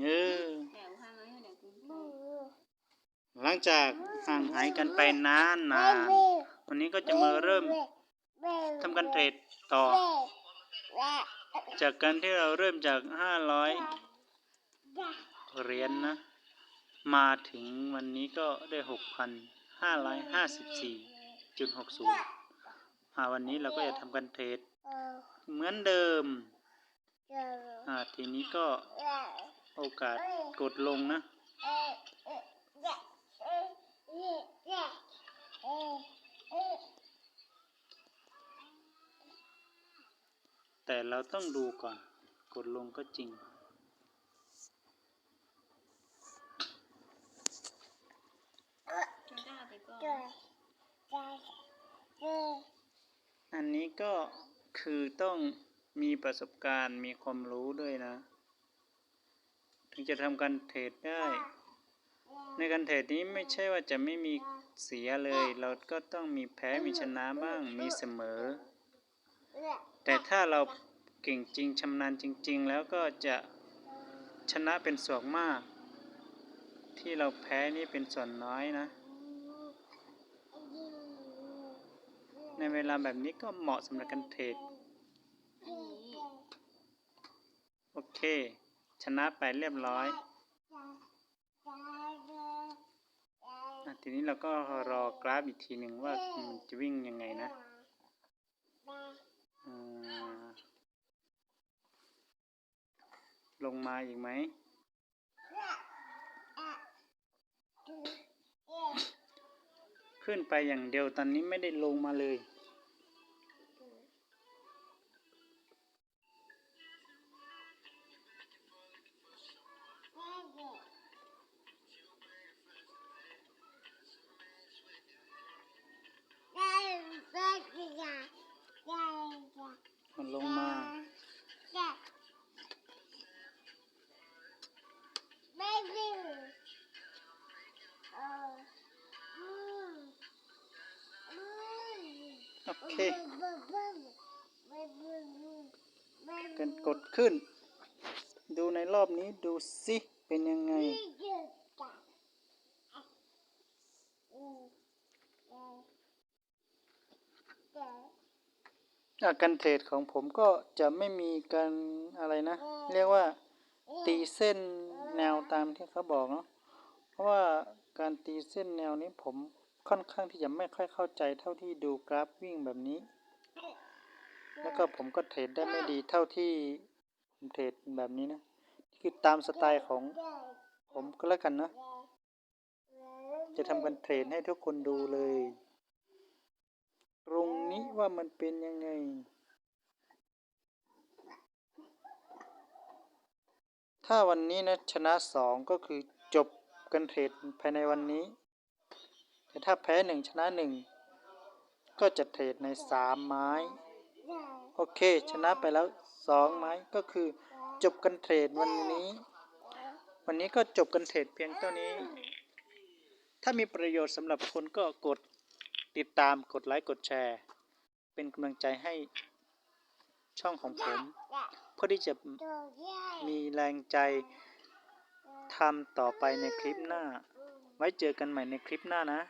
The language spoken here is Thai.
เออแถวห้างน้อยอยู่ในกรุงเทพหลังจากห่างหายกันไปนานนานวันนี้ก็จะมาเริ่มทำการเทรดต่อ จากการที่เราเริ่มจากห้าร้อยเหรียญนนะ มาถึงวันนี้ก็ได้หกพันห้าร้อยห้าสิบสี่จุดหกศูนย์วันนี้เราก็จะทำการเทรดเหมือนเดิมอ่าทีนี้ก็ โอกาสกดลงนะ แต่เราต้องดูก่อน กดลงก็จริง อันนี้ก็คือต้องมีประสบการณ์มีความรู้ด้วยนะ ถึงจะทำการเทรดได้ ในการเทรดนี้ไม่ใช่ว่าจะไม่มีเสียเลย เราก็ต้องมีแพ้มีชนะบ้างมีเสมอ แต่ถ้าเราเก่งจริงชำนาญจริง ๆ แล้วก็จะชนะเป็นส่วนมาก ที่เราแพ้นี่เป็นส่วนน้อยนะ ในเวลาแบบนี้ก็เหมาะสำหรับการเทรดอันนี้โอเค ชนะไปเรียบร้อยอทีนี้เราก็รอกราฟอีกทีหนึ่งว่ามันจะวิ่งยังไงนะลงมาอีกไหม ขึ้นไปอย่างเดียวตอนนี้ไม่ได้ลงมาเลย อเคกันกดขึ้น ดูในรอบนี้ดูสิเป็นยังไง อาการเทรดของผมก็จะไม่มีการอะไรนะ เรียกว่าตีเส้นแนวตามที่เขาบอกเนาะเพราะว่าการตีเส้นแนวนี้ผม ค่อนข้างที่จะไม่ค่อยเข้าใจเท่าที่ดูกราฟวิ่งแบบนี้ แล้วก็ผมก็เทรดได้ไม่ดีเท่าที่ผมเทรดแบบนี้นะคือตามสไตล์ของผมก็แล้วกันเนาะจะทำการเทรดให้ทุกคนดูเลย ตรงนี้ว่ามันเป็นยังไง ถ้าวันนี้นะชนะสองก็คือจบกันเทรดภายในวันนี้ แต่ถ้าแพ้หนึ่งชนะหนึ่งก็จะเทรดในสามไม้ โอเค ชนะไปแล้วสองไม้ก็คือจบกันเทรดวันนี้ วันนี้ก็จบกันเทรดเพียงเท่านี้ ถ้ามีประโยชน์สำหรับคนก็กดติดตามกดไลค์กดแชร์ เป็นกำลังใจให้ช่องของผม เพื่อที่จะมีแรงใจทำต่อไปในคลิปหน้า ไว้เจอกันใหม่ในคลิปหน้านะ